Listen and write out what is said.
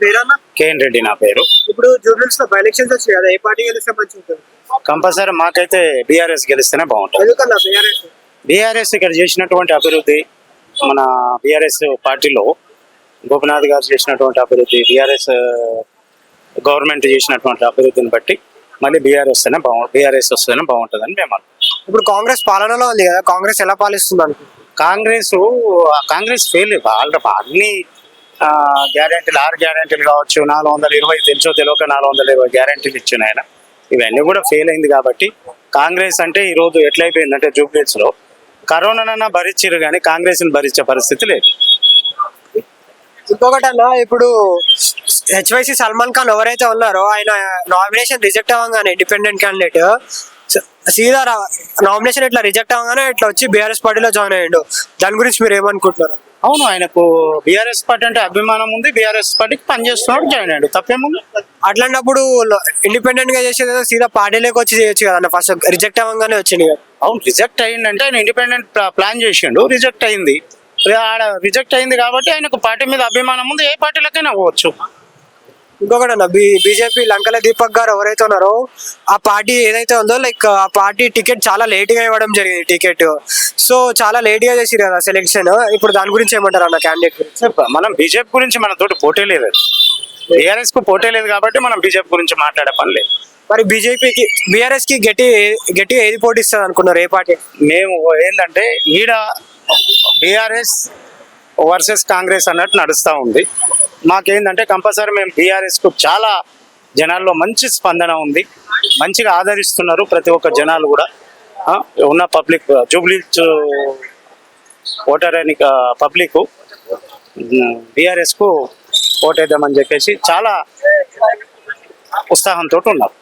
KN Reddy నా పేరు. ఇప్పుడు జూబ్లీస్లో బై ఎలక్షన్స్ వచ్చాయి కదా ఏ పార్టీ గెలిస్తే మంచి ఉంటుంది? కంపల్సరీ మాకైతే బీఆర్ఎస్ గెలిస్తేనే బాగుంటుంది. బీఆర్ఎస్ ఇక్కడ చేసినటువంటి అభివృద్ధి మన బీఆర్ఎస్ పార్టీలో గోపినాథ్ గారు చేసినటువంటి అభివృద్ధి బీఆర్ఎస్ గవర్నమెంట్ చేసినటువంటి అభివృద్ధిని బట్టి మళ్ళీ బీఆర్ఎస్ బాగు బీఆర్ఎస్ వస్తేనే బాగుంటుందని మేము ఇప్పుడు కాంగ్రెస్ పాలనలో ఉంది కదా కాంగ్రెస్ ఎలా పాలిస్తుంది కాంగ్రెస్ కాంగ్రెస్ ఫెయిల్ వాళ్ళ అన్ని గ్యారంటీలు ఆరు గ్యారంటీలు కావచ్చు నాలుగు వందల ఇరవై తెలుసో తెలియక నాలుగు వందల ఇరవై గ్యారంటీలు ఇచ్చిన ఆయన. ఇవన్నీ కూడా ఫెయిల్ అయింది కాబట్టి కాంగ్రెస్ అంటే ఈరోజు ఎట్లయిపోయిందంటే జూబ్లీస్లో కరోనానన్నా భరించారు కానీ కాంగ్రెస్ని భరించే పరిస్థితి లేదు. ఇంకొకటి అన్న ఇప్పుడు హెచ్వైసి సల్మాన్ ఖాన్ ఎవరైతే ఉన్నారో ఆయన నామినేషన్ రిజెక్ట్ అవ్వగానే ఇండిపెండెంట్ క్యాండిడేట్ సీదా నామినేషన్ ఇట్లా రిజెక్ట్ అవ్వగానే ఇట్లా వచ్చి బీఆర్ఎస్ పార్టీలో జాయిన్ అయ్యాడు. దాని గురించి మీరు ఏమనుకుంటున్నారు? అవును ఆయనకు బీఆర్ఎస్ పార్టీ అంటే అభిమానం ఉంది. బీఆర్ఎస్ పార్టీకి పనిచేస్తున్నాడు జాయిన్ అయ్యాడు. తప్పేముంది? అట్లాంటప్పుడు ఇండిపెండెంట్గా చేసేది ఏదో సీదా పార్టీలోకి వచ్చి చేయొచ్చు కదా ఫస్ట్ రిజెక్ట్ అవ్వగానే వచ్చింది కదా. అవును రిజెక్ట్ అయిందంటే ఆయన ఇండిపెండెంట్ ప్లాన్ చేసిండు. రిజెక్ట్ అయింది. రిజెక్ట్ అయింది కాబట్టి ఆయనకు పార్టీ మీద అభిమానం ఉంది. ఏ పార్టీలకైనా పోవచ్చు. ఇంకొకటి అన్న బీ బీజేపీ లంకల దీపక్ గారు ఎవరైతే ఉన్నారో ఆ పార్టీ ఏదైతే ఉందో లైక్ ఆ పార్టీ టికెట్ చాలా లేట్గా ఇవ్వడం జరిగింది టికెట్. సో చాలా లేట్గా చేసిరు కదా సెలెక్షన్. ఇప్పుడు దాని గురించి ఏమంటారు అన్న క్యాండిడేట్ మనం బీజేపీ గురించి మన తోటి పోటీ లేదు. బీఆర్ఎస్కు పోటీ లేదు కాబట్టి మనం బీజేపీ గురించి మాట్లాడే పని లేదు. మరి బీజేపీకి బీఆర్ఎస్కి గట్టి గట్టి ఏది పోటీస్తుంది అనుకున్నారు ఏ పార్టీ? మేము ఏంటంటే ఈడ బీఆర్ఎస్ వర్సెస్ కాంగ్రెస్ అన్నట్టు నడుస్తూ ఉంది. మాకేందంటే కంపల్సరీ మేము బీఆర్ఎస్కు చాలా జనాల్లో మంచి స్పందన ఉంది. మంచిగా ఆదరిస్తున్నారు ప్రతి ఒక్క జనాలు కూడా. ఉన్న పబ్లిక్ జూబ్లీ ఓటర్ అని పబ్లిక్ బీఆర్ఎస్కు ఓటేద్దామని చెప్పేసి చాలా ఉత్సాహంతో ఉన్నారు.